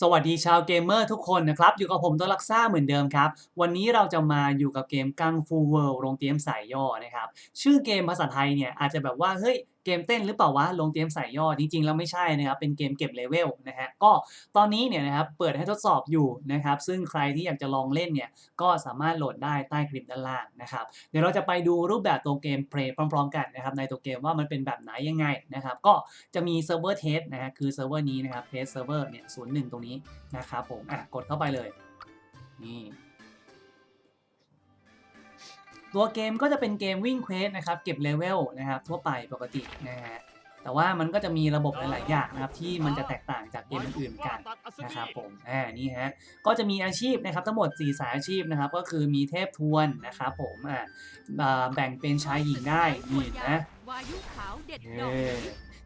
สวัสดีชาวเกมเมอร์ทุกคนนะครับ อยู่กับผมตัวลักซ่าเหมือนเดิมครับ วันนี้เราจะมาอยู่กับเกมกังฟูเวิลด์ลงเตียมสายย่อนะครับ ชื่อเกมภาษาไทยเนี่ยอาจจะแบบว่าเฮ้ย เกมเต้นหรือเปล่าวะลงเตรียมสายย่อจริงๆ แล้วไม่ใช่นะครับ เป็นเกมเก็บเลเวลนะฮะก็ตอนนี้เนี่ยนะครับเปิดให้ทดสอบอยู่นะครับ ซึ่งใครที่อยากจะลองเล่นเนี่ยก็สามารถโหลดได้ใต้คลิปด้านล่างนะครับเดี๋ยวเราจะไปดูรูปแบบตัวเกมเพลย์พร้อม ๆ กันนะครับในตัวเกมว่ามันเป็นแบบไหนยังไงนะครับก็จะมีเซิร์ฟเวอร์เทสนะฮะคือเซิร์ฟเวอร์นี้นะครับเทสเซิร์ฟเวอร์เนี่ยศูนย์หนึ่งตรงนี้นะครับผมอะกดเข้าไปเลย ตัวเกมก็จะเป็นเกมวิ่งเควสนะครับเก็บเลเวลนะครับทั่วไปปกตินะฮะแต่ว่ามันก็จะมีระบบหลาย ๆ อย่างนะครับที่มันจะแตกต่างจากเกมอื่นๆกันนะครับผมอ่านี่ฮะก็จะมีอาชีพนะครับทั้งหมด 4 สายอาชีพนะครับก็คือมีเทพทวนนะครับผมอ่าแบ่งเป็นชายหญิงได้นี่นะวายุขาวเด็ดเอดอกอ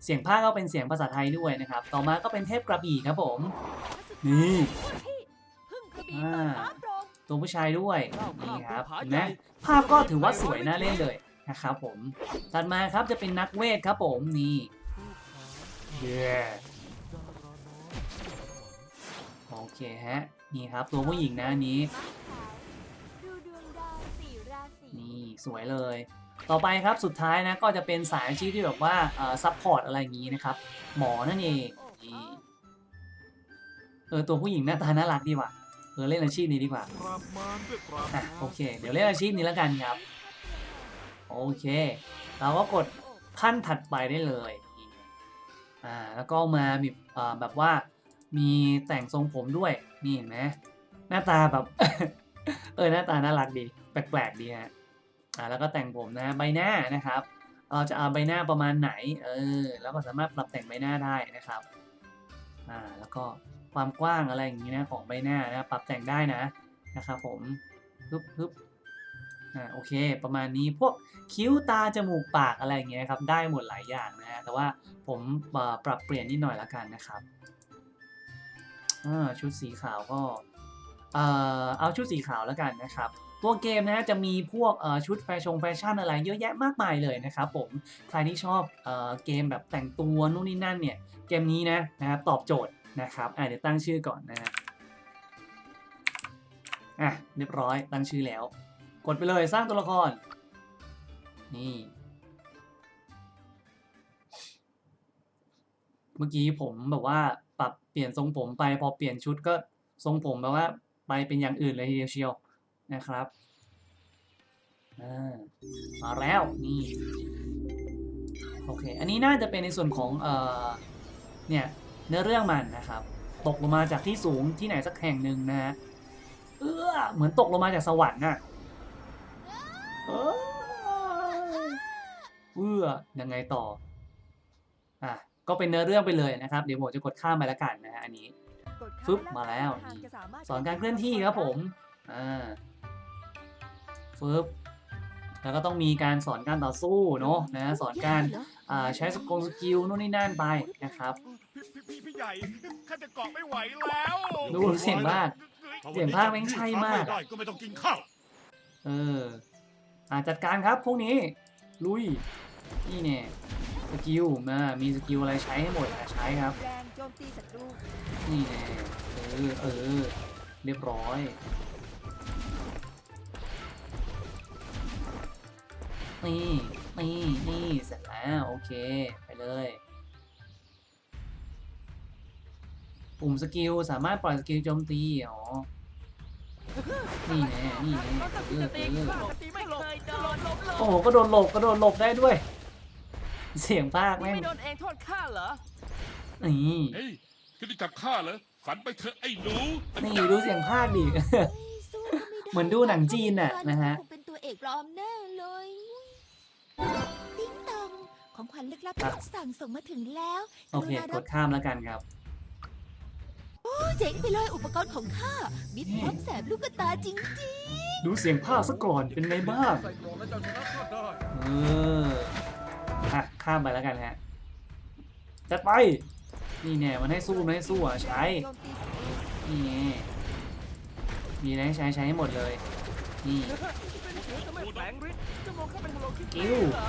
เสียงภาคก็เป็นเสียงภาษาไทยด้วยนะครับ ต่อมาก็เป็นเทพกระบี่ครับผมนี่พึ่า ตัวผู้ชายด้วยนี่ครับเห็นไหมภาพก็ถือว่าสวยน่าเล่นเลยนะครับผมถัดมาครับจะเป็นนักเวทครับผมนี่เย้โอเคฮะนี่ครับตัวผู้หญิงนะอันนี้ดูดวงดาวสี่ราศีนี่สวยเลย ต่อไปครับสุดท้ายนะก็จะเป็นสายอาชีพที่แบบว่าเอ่อซัพพอร์ตอะไรอย่างนี้นะครับ หมอนั่นเองนี่เออตัวผู้หญิงหน้าตาน่ารักดีว่ะเออเล่นอาชีพนี้ดีกว่าอะโอเค เดี๋ยวเล่นอาชีพนี้แล้วกันครับ โอเค เราก็กดขั้นถัดไปได้เลยอ่าแล้วก็มาแบบอ่าแบบว่ามีแต่งทรงผมด้วย นี่เห็นไหมหน้าตาแบบ เออหน้าตาน่ารักดี แปลกๆดีฮะอ่าแล้วก็แต่งผมนะใบหน้านะครับ เราจะเอาใบหน้าประมาณไหน เออ แล้วก็สามารถปรับแต่งใบหน้าได้นะครับ อ่า แล้วก็ ความกว้างอะไรอย่างนี้นะของใบหน้านะปรับแต่งได้นะนะครับผมฮึบฮึบอ่าโอเค ประมาณนี้พวกคิ้วตาจมูกปากอะไรอย่างเงี้ยครับได้หมดหลายอย่างนะฮะแต่ว่าผมปรับเปลี่ยนนิดหน่อยละกันนะครับอ่าชุดสีขาวก็เอ่อเอาชุดสีขาวแล้วกันนะครับตัวเกมนะฮะจะมีพวกชุดแฟชั่นแฟชั่นอะไรเยอะแยะมากมายเลยนะครับผมใครที่ชอบเอเกมแบบแต่งตัวนู่นนี่นั่นเนี่ยเกมนี้นะนะครับตอบโจทย์ นะครับอะเดี๋ยวตั้งชื่อก่อนนะฮะอะเรียบร้อยตั้งชื่อแล้ว กดไปเลยสร้างตัวละคร นี่ เมื่อกี้ผมแบบว่าปรับเปลี่ยนทรงผมไปพอเปลี่ยนชุดก็ทรงผมแบบว่าไปเป็นอย่างอื่นเลยทีเดียวเชียวนะครับมาแล้วนี่โอเค อันนี้น่าจะเป็นในส่วนของเอ่อเนี่ย เนื้อเรื่องมันนะครับ ตกลงมาจากที่สูงที่ไหนสักแห่งหนึ่งนะฮะเออเหมือนตกลงมาจากสวรรค์น่ะเออเอื้อยังไงต่ออะก็เป็นเนื้อเรื่องไปเลยนะครับ เดี๋ยวผมจะกดข้ามไปแล้วกันนะฮะอันนี้กดข้ฟึบมาแล้วนี่สอนการเคลื่อนที่ครับผมอ่าฟึบ แล้วก็ต้องมีการสอนการต่อสู้เนาะนะสอนการอ่าใช้สกงสกิลนู่นนี่นั่นไปนะครับพี่พี่พี่ใหญ่ข้าจะเกาะไม่ไหวแล้วดูเสียงภาคเสียงภาคแม่งใช่มากไม่ได้ก็ไม่ต้องกินข้าวเอออ่าจัดการครับพวกนี้ ลุย นี่เนี่ยสกิลมามีสกิลอะไรใช้ให้หมดนะใช้ครับแรงโจมตีศัตรูนี่แน่เออเออเรียบร้อย นี่ นี่ นี่ เสร็จแล้ว โอเค ไปเลย ปุ่มสกิล สามารถปล่อยสกิลโจมตี อ๋อ นี่แน่นี่แน่เออเออไม่เคยโดนล้มลโอ้งโหก็โดนหลบก็โดนหลบได้ด้วย เสียงภาคนี่แม่งไม่โดนเองโทษข้าเหรอ นี่เฮ้ยคิดจะจับข้าเหรอฝันไปเถอะไอ้หนูนี่ดูเสียงภาคดิ เหมือนดูหนังจีนน่ะนะฮะคงเป็นตัวเอกปลอมแน่เลยติ๊งตอง ของขวัญลึกลับที่อะต้องสั่งส่งมาถึงแล้วโอเครุณากรับดข้ามแล้วกันครับโอ้เจ๋งไปเลยอุปกรณ์ของข้ามิดพร้อมแสบลูกตาจริงดูเสียงภาคซะก่อนเป็นไงบ้างใส่กรองแล้วเจ้าชนะข้าได้เอออะข้ามไปแล้วกันฮะจัดไป นี่แน่มันให้สู้มันให้สู้อะใช้โจมตีศัตรูนี่ไงมีอะไรให้ใช้ใช้ให้หมดเลย นี่ เป็นเสือจะไม่แฝงฤทธิ์จะมองข้าเป็นฮัลโหลคิดกิ้ว เหรอ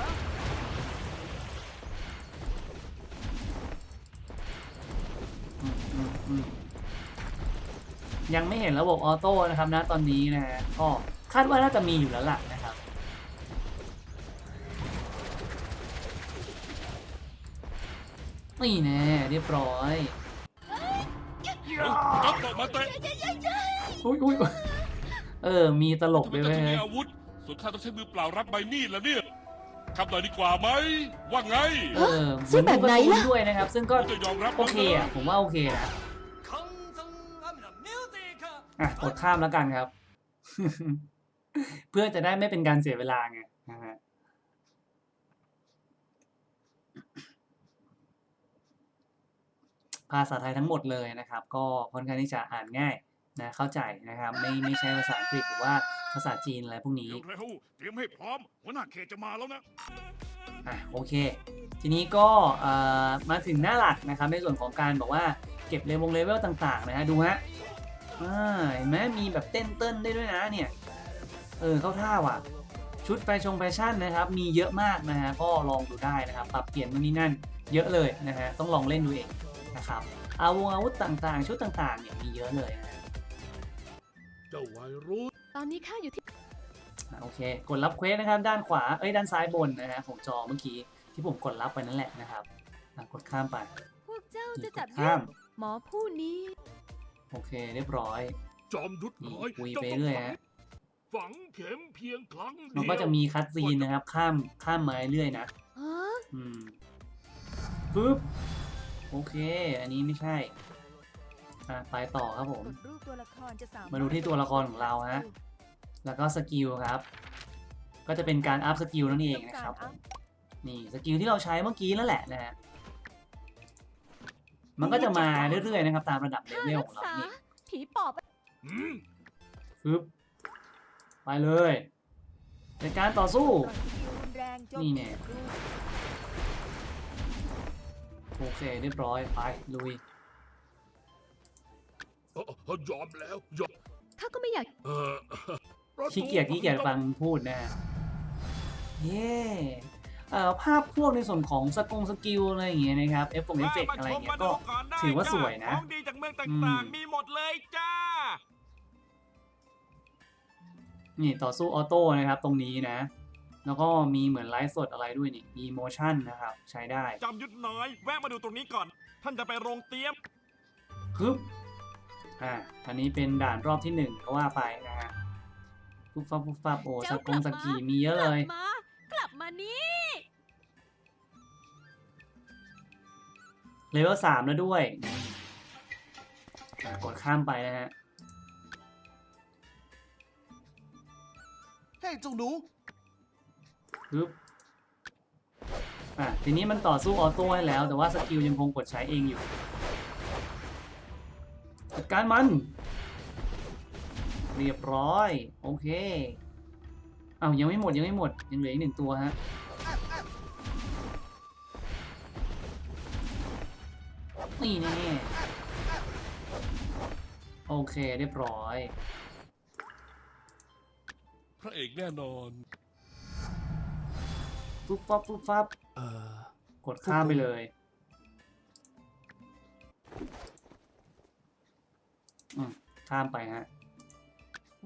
ยังไม่เห็นระบบออโต้นะครับนะตอนนี้นะฮะก็คาดว่าน่าจะมีอยู่แล้วล่ะนะครับ นี่แน่เรียบร้อยก็ตกมาเตะอุ้ยอุ้ยอุ๊ยเออ มีตลกทำไมด้วยต้องเว้มียอาวุธ ส่วนข้าต้องใช้มือเปล่ารับใบมีดแล้วเนี่ย ทำหน่อยดีกว่าไหมว่าไงเออซึ่งแบบไหนล่ะเหมือดูการ์ตูด้วยนะครับ ซึ่งก็จะยอมรับโอเคอะผมว่าโอเคนะอะกดข้ามแล้วกันครับ เพื่อจะได้ไม่เป็นการเสียเวลาไงนะฮะภาษาไทยทั้งหมดเลยนะครับ ก็ค่อนข้างที่จะอ่านง่าย นะเข้าใจนะครับไม่ไม่ใช่ภาษาอังกฤษหรือว่าภาษาจีนอะไรพวกนี้ เร็วๆเตรียมให้พร้อมหัวหน้าเขตจะมาแล้วนะ อะโอเค ทีนี้ก็เอ่อมาถึงหน้าหลักนะครับในส่วนของการบอกว่าเก็บเลเวลเลเวลต่างๆนะฮะดูฮะอ่าเห็นไหมมีแบบเต้นเต้นได้ด้วยนะเนี่ยเออเข้าท่าว่ะ ชุดแฟชั่นแฟชั่นนะครับ มีเยอะมากนะฮะก็ลองดูได้นะครับ ปรับเปลี่ยนนู่นนี่นั่น เยอะเลยนะฮะต้องลองเล่นดูเองนะครับอาวงอาวุธต่างๆ ชุดต่างๆเนี่ยมีเยอะเลยนะฮะ เจ้าวัยรุ่นตอนนี้ข้าอยู่ที่อะโอเค กดรับเควสนะครับ ด้านขวา เอ้ย ด้านซ้ายบนนะฮะของจอเมื่อกี้ที่ผมกดรับไปนั่นแหละนะครับอะกดข้ามไป พวกเจ้านี่จะกจัดดข้ามหมอผู้นี้ โอเค เรียบร้อย จอมยุทธนี่น้อยคุยเจ้าไปต้องเรื่อยฝังฮะ ฝังเข็มเพียงครั้งเดียวมันก็จะมีคัดซีนนะครับ ข้ามข้ามไม้เรื่อยนะ ฮะ อืมปึ๊บ โอเค อันนี้ไม่ใช่ อะไปต่อครับผม กดรูปตัวละครจะสามารถมาดูที่ตัวละครของเราฮะ แล้วก็สกิลครับ ก็จะเป็นการอัพสกิลนั่นเองนะครับผมนี่สกิลที่เราใช้เมื่อกี้นั่นแหละนะฮะ มันก็จะมาเรื่อยๆนะครับ ตามระดับเลข้าเวลรัขกองเราษานี่ผีปอบอืมปึ๊บไปเลยในการต่อสู้ก่อนสกิลรุนแรงโจมนี่ตีแน่ศัตรูโอเคเรียบร้อยไปลุย เอ่อยอมแล้วยอมข้าก็ไม่อยากเออประตูขี้เกียจขี้เกียจฟังพูดนะฮะเย่เอ่อภาพพวกในส่วนของสกงสกิลอะไรอย่างเงี้ยนะครับเอฟฟงเอฟเฟกอะไรเงี้ยก็ถือว่าสวยนะ ของดีจากเมืองต่างๆ มีหมดเลยจ้า นี่ต่อสู้ออโต้นะครับตรงนี้นะ แล้วก็มีเหมือนไลฟ์สดอะไรด้วยนี่มีโมชั่นนะครับ ใช้ได้จำยุทธน้อย แวะมาดูตรงนี้ก่อน ท่านจะไปโรงเตรียม ฮึบ อ่าอันนี้เป็นด่านรอบที่หนึ่งก็ว่าไปนะฮะฟุบฟับฟุบฟับโอ้สเจ้ากงลับสมากีมีเยอะกเลลัยบมากลับมานี่เลเวลสามแล้วด้วยอะกดข้ามไปนะฮะ เฮ้ยเจ้าหนูปึ๊บอะทีนี้มันต่อสู้ออโต้ให้แล้ว แต่ว่าสกิลยังคงกดใช้เองอยู่ จัดการมัน เรียบร้อย โอเคอ้าวยังไม่หมดยังไม่หมด ยังเหลืออีกหนึ่งตัวฮะนี่แน่โอเคเรียบร้อย พระเอกแน่นอนปุ๊บฟับปุ๊บฟับเออกดข้ามไปเลย อืมข้ามไปฮะ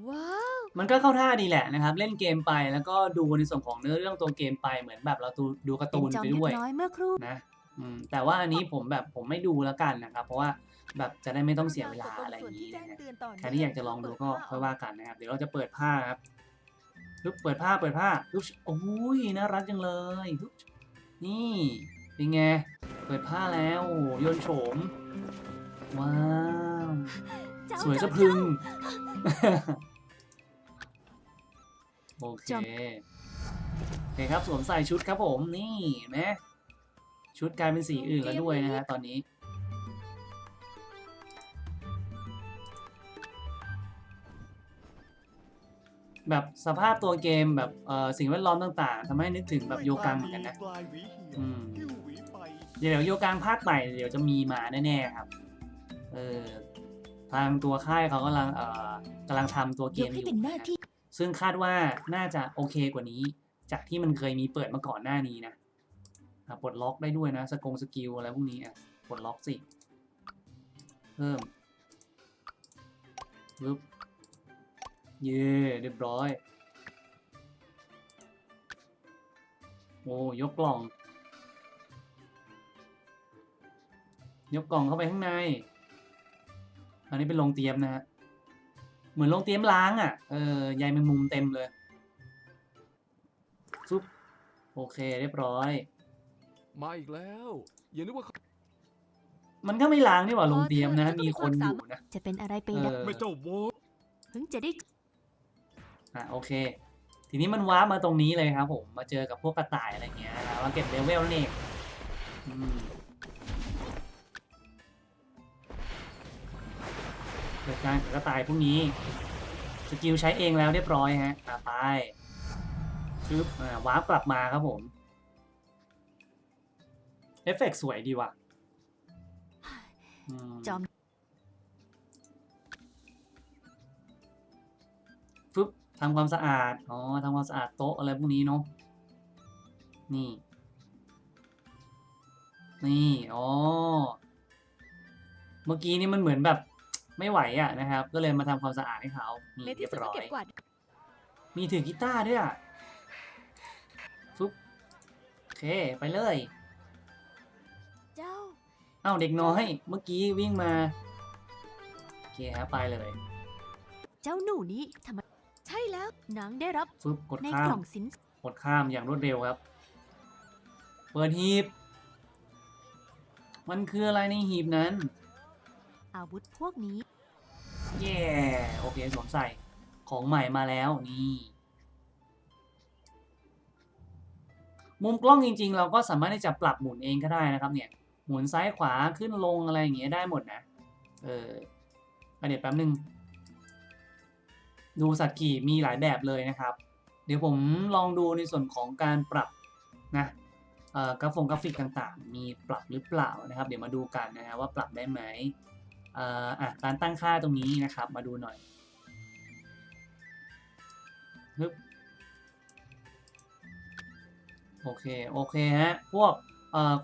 ว้าว มันก็เข้าท่าดีแหละนะครับ เล่นเกมไปแล้วก็ดูในส่วนของเนื้อเรื่องตัวเกมไปเหมือนแบบเราดูดูการ์ตูนไปด้วยน้อยเมื่อครู่นะอืมแต่ว่าอันนี้ผมแบบผมไม่ดูแล้วกันนะครับ เพราะว่าแบบจะได้ไม่ต้องเสียเวลาอะไรอย่างนี้นะฮะใครที่อยากจะลองดูก็ค่อยว่ากันนะครับ เดี๋ยวเราจะเปิดผ้าครับปึ๊บเปิดผ้าเปิดผ้าปึ๊บโอ้ยน่ารักจังเลยปึ๊บนี่เป็นไงเปิดผ้าแล้วโอ้โหโยนโฉมว้าวเจ้า สวยสะเจ้าพรึง โอเคจโอเคครับสวมใส่ชุดครับผมนี่เห็นไหมชุดกลายเป็นสีอื่นแล้วด้วยนะฮะตอนนี้ แบบสภาพตัวเกมแบบเอ่อสิ่งแวดล้อมต่างๆทำให้นึกถึงแบบโยกังเหมือนกันนะปลายหวีเหี่ยวอืมหิ้วหวีไปเดี๋ยวโยกังภาคใหม่เดี๋ยวจะมีมาแน่ๆครับ เออ ทางตัวค่ายเขากำลังเอ่อกำลังทำตัวเกยกมอให้ยู่เป็นหน้านะที่ซึ่งคาดว่าน่าจะโอเคกว่านี้ จากที่มันเคยมีเปิดมาก่อนหน้านี้นะอะปลดล็อกได้ด้วยนะ สกงสกิลอะไรพวกนี้อะปลดล็อกสิเพิ่มปึ๊บเย่เรียบร้อย โอ้ยกกล่อง ยกกล่องเข้าไปข้างใน อันนี้เป็นโรงเตรียมนะฮะ เหมือนโรงเตรียมล้างอะ เออใยแมงมุมเต็มเลยซุปโอเคเรียบร้อย มาอีกแล้วอย่านึกว่าเขามันก็ไม่ล้างนี่หว่าโรงเตรียมนะเออเธอก็มีมีคความนอสายู่มารถนะ จะเป็นอะไรไปเอได้อไม่เจ้าโวเพิ่งจะได้อะโอเค ทีนี้มันว้าร์ปมาตรงนี้เลยครับผม มาเจอกับพวกกระต่ายอะไรเงี้ยนะมาเก็บเลเวลนี่นเองอืม เกิดการกับกระต่ายพวกนี้ สกิลใช้เองแล้วเรียบร้อยฮะอะไปชึบอ่าวาร์ปกลับมาครับผมเอฟเฟกต์สวยดีว่ะอืมจอมฟึบทำความสะอาด อ๋อทำความสะอาดโต๊ะอะไรพวกนี้เนาะ นี่ นี่ อ๋อ เมื่อกี้นี่มันเหมือนแบบ ไม่ไหวอะนะครับ ก็เลยมาทำความสะอาดให้เขานี่ในเรีที่ยบสุดร้ก็อย เก็บกวาดมีถือกีตาร์ด้วยอะฟึบโอเค ไปเลย เจ้า เอ้าเด็กน้อย เมื่อกี้วิ่งมา โอเคฮะไปเลยเจ้าหนูนี้ทำไมใช่แล้วนางได้รับฟึบกดในข้ากล่มองสินกดข้ามอย่างรวดเร็วครับ เปิดหีบ มันคืออะไรในหีบนั้น อาวุธพวกนี้ เย่โอเคสวมใส่ของใหม่มาแล้วนี่ มุมกล้องจริง ๆ เราก็สามารถที่จะปรับหมุนเองก็ได้นะครับเนี่ย หมุนซ้ายขวาขึ้นลงอะไรอย่างเงี้ยได้หมดนะ เอออะเดี๋ยวแป๊บนึง ดูสัตว์ขี่มีหลายแบบเลยนะครับ เดี๋ยวผมลองดูในส่วนของการปรับนะเอ่อกราฟงกราฟิกต่างๆ มีปรับหรือเปล่านะครับ เดี๋ยวมาดูกันนะฮะว่าปรับได้ไหม อะการตั้งค่าตรงนี้นะครับ มาดูหน่อยฮึบโอเค โอเคฮะ พวก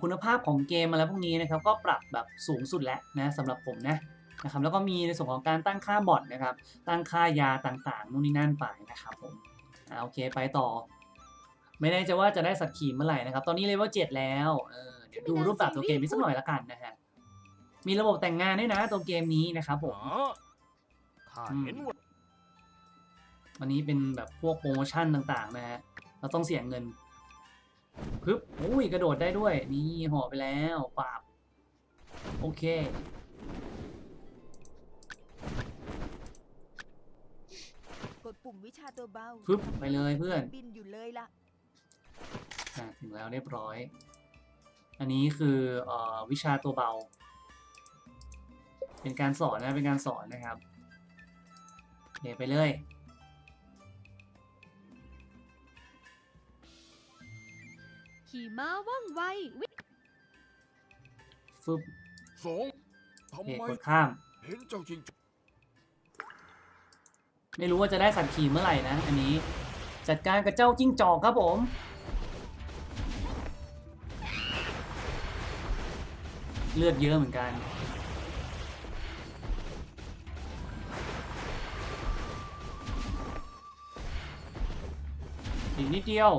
คุณภาพของเกมอะไรพวกนี้นะครับ ก็ปรับแบบสูงสุดแล้วนะสำหรับผมนะนะครับแล้วก็มีในส่วนของการตั้งค่าบอทนะครับ ตั้งค่ายาต่างๆนู่นนี่นั่นไปนะครับผมอ่าโอเคไปต่อ ไม่แน่ใจว่าจะได้สัตว์ขี่เมื่อไหร่นะครับ ตอนนี้เลเวลเจ็ดแล้วเออเดี๋ยวดูรูปแบบตัวเกมนิดสักหน่อยละกันนะฮะ มีระบบแต่งงานด้วยนะตัวเกมนี้นะครับผมอ๋อข้าเห็นว่าวันนี้เป็นแบบพวกโปรโมชั่นต่างๆนะฮะ เราต้องเสียเงินปึ๊บอุ้ยกระโดดได้ด้วย นี่ห่อไปแล้วปราบโอเค กดปุ่มวิชาตัวเบาฟึบไปเลยเพื่อนบินอยู่เลยล่ะอะถึงแล้วเรียบร้อย อันนี้คือเออวิชาตัวเบา เป็นการสอนนะเป็นการสอนนะครับเดี๋ยวไปเลย ขี่ม้าว่องไววิฟึบสองทำโอเคไมกดข้าม เห็นเจ้าจริงไม่รู้ว่าจะได้สัตว์ขี่เมื่อไหร่นะ อันนี้จัดการกับเจ้าจิ้งจอกครับผม เลือดเยอะเหมือนกัน อีกนิดเดียว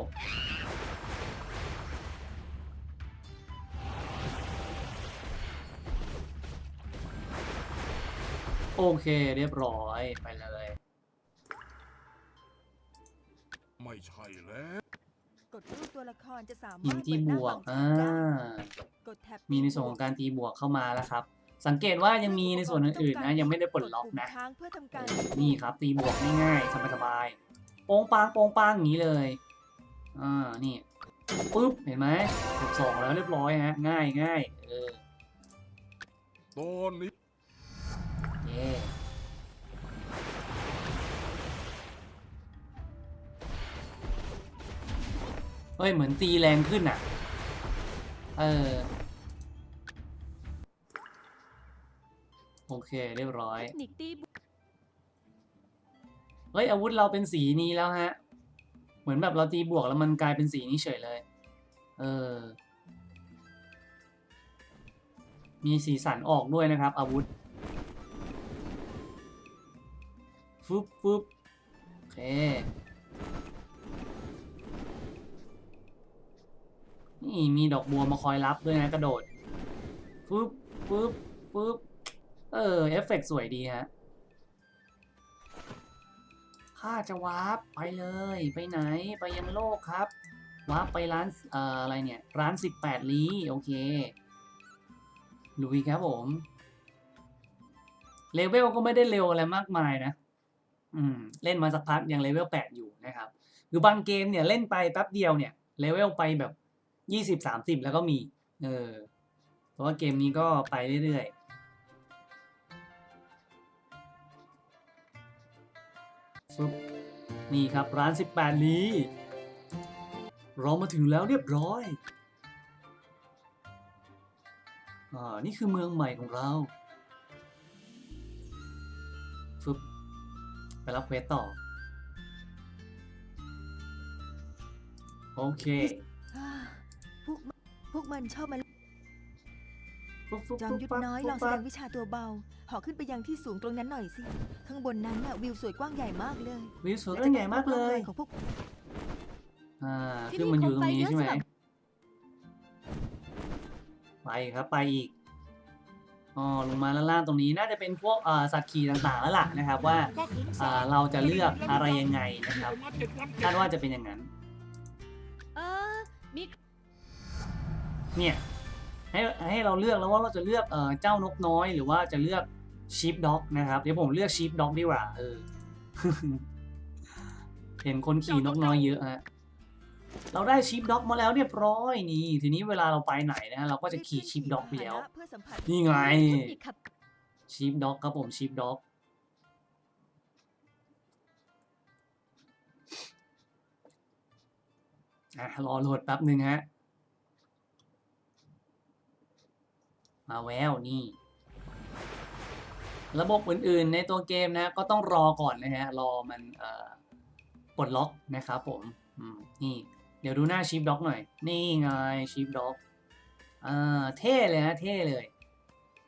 โอเคเรียบร้อยไปเลย ไม่ใช่แล้ว กดรูปตัวละครจะสาหิมานรถที่เปิดหบน้าวกฝั่งอ่าได้กดแท็บมีในส่วนของการตีบวกเข้ามาแล้วครับ สังเกตว่ายังมีในส่วนอื่นๆนะ ยังไม่ได้ปลดล็อกนะดปุ่มค้างเพื่อทำการนี่ครับ ตีบวกง่ายๆสบายๆ โป้งปางโป้งปางอย่างนี้เลย อ่า นี่ปุ๊บ เห็นไหมสิบสองแล้วเรียบร้อยฮะ ง่ายง่ายเออตอนนี้เย่เฮ้ย เหมือนตีแรงขึ้นอะ เออ โอเค เรียบร้อย เฮ้ยอาวุธเราเป็นสีนี้แล้วฮะ เหมือนแบบเราตีบวกแล้วมันกลายเป็นสีนี้เฉยเลย เออ มีสีสันออกด้วยนะครับ อาวุธฟึบฟึบโอเค นี่มีดอกบัวมาคอยรับด้วยนะกระโดดฟึบฟึบฟึบเออ เอฟเฟกต์สวยดีฮะ ข้าจะวาร์ปไปเลย ไปไหนไปยังโลกครับวาร์ปไปร้านเอ่ออะไรเนี่ย ร้าน 18 ลี้โอเคลุยครับผมเลเวลก็ไม่ได้เร็วอะไรมากมายนะ อืม เล่นมาสักพักยังเลเวล 8 อยู่นะครับหรือบางเกมเนี่ยเล่นไปแป๊บเดียวเนี่ยเลเวลไปแบบยี่สิบสามสิบแล้วก็มี เออเพราะว่าเกมนี้ก็ไปเรื่อยๆ ฟึบนี่ครับร้าน 18ลี้ เรามาถึงแล้วเรียบร้อยอ่านี่คือเมืองใหม่ของเราฟึบไปรับเควสต่อ โอเค พวกมันพวกมันชอบมา ฟึบฟึบจอมฟึบยุทธปั๊บน้อยฟึลบองแสปั๊ดบงวิชาตัวเบาเหาะขึ้นไปยังที่สูงตรงนั้นหน่อยสิ ข้างบนนั้นน่ะวิวสวยกว้างใหญ่มากเลยวิวสวยเรื่องใหญ่มากเลยของพวกอ่าที่คือนี่มันอยู่ตรงนี้โคมไฟเยอะใช่ไหมสำหรับไปครับไปอีกอ๋อลงมาด้านล่างตรงนี้น่าจะเป็นพวกอ่าสัตว์ขี่ต่างๆแล้วล่ะนะครับว่าอ่าเราจะเลือกอะไรยังไงนะครับคาดว่าจะเป็นอย่างนั้นเออมีเนี่ย ให้ให้เราเลือกแล้วว่าเราจะเลือกเอ่อเจ้านกน้อย หรือว่าจะเลือกชีฟด็อกนะครับ เดี๋ยวผมเลือกชีฟด็อกดีกว่าเออเห็นคนขี่นกน้อยเยอะฮะเราได้ชีฟด็อกมาแล้วเรียบร้อยนี่ ทีนี้เวลาเราไปไหนนะเราก็จะขี่ชีฟด็อกไปแล้วเพื่อสัมผัสนี่ไงมีขับชีฟด็อกครับผมชีฟด็อกอะรอโหลดแป๊บหนึ่งฮะ มาแววนี่ ระบบอื่นๆในตัวเกมนะ ก็ต้องรอก่อนนะฮะ รอมันปลดล็อกนะครับผมนี่ เดี๋ยวดูหน้าชีฟด็อกหน่อย นี่ไงชีฟด็อกอ่าเท่เลยฮะเท่เลย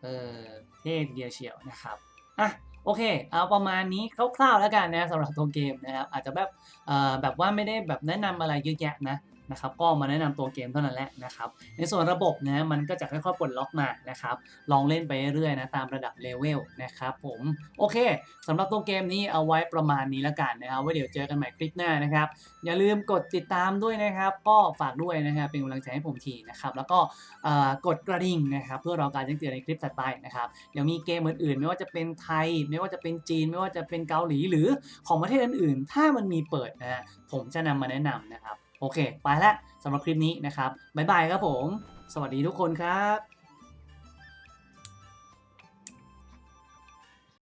เออเท่เดียวเชียวนะครับอะโอเค เอาประมาณนี้คร่าวๆแล้วกันนะสำหรับตัวเกมนะครับ อาจจะแบบเอ่อแบบว่าไม่ได้แบบแนะนำอะไรเยอะแยะนะ นะครับก็มาแนะนำตัวเกมเท่านั้นแหละนะครับในส่วนระบบนะมันก็จะค่อยๆปลดล็อกมานะครับลองเล่นไปเรื่อยๆนะตามระดับเลเวลนะครับผมโอเคสำหรับตัวเกมนี้เอาไว้ประมาณนี้แล้วกันนะครับไว้เดี๋ยวเจอกันใหม่คลิปหน้านะครับอย่าลืมกดติดตามด้วยนะครับ ก็ฝากด้วยนะครับเป็นกำลังใจให้ผมทีนะครับแล้วก็กดกระดิ่งนะครับเพื่อรอการแจ้งเตือนในคลิปถัดไปนะครับเดี๋ยวมีเกมอื่นๆ ไม่ว่าจะเป็นไทย ไม่ว่าจะเป็นจีน ไม่ว่าจะเป็นเกาหลีหรือของประเทศอื่นๆ ถ้ามันมีเปิดนะฮะผมจะนำมาแนะนำนะครับ โอเค ไปแล้วสำหรับคลิปนี้นะครับบ๊ายบายครับผม สวัสดีทุกคนครับ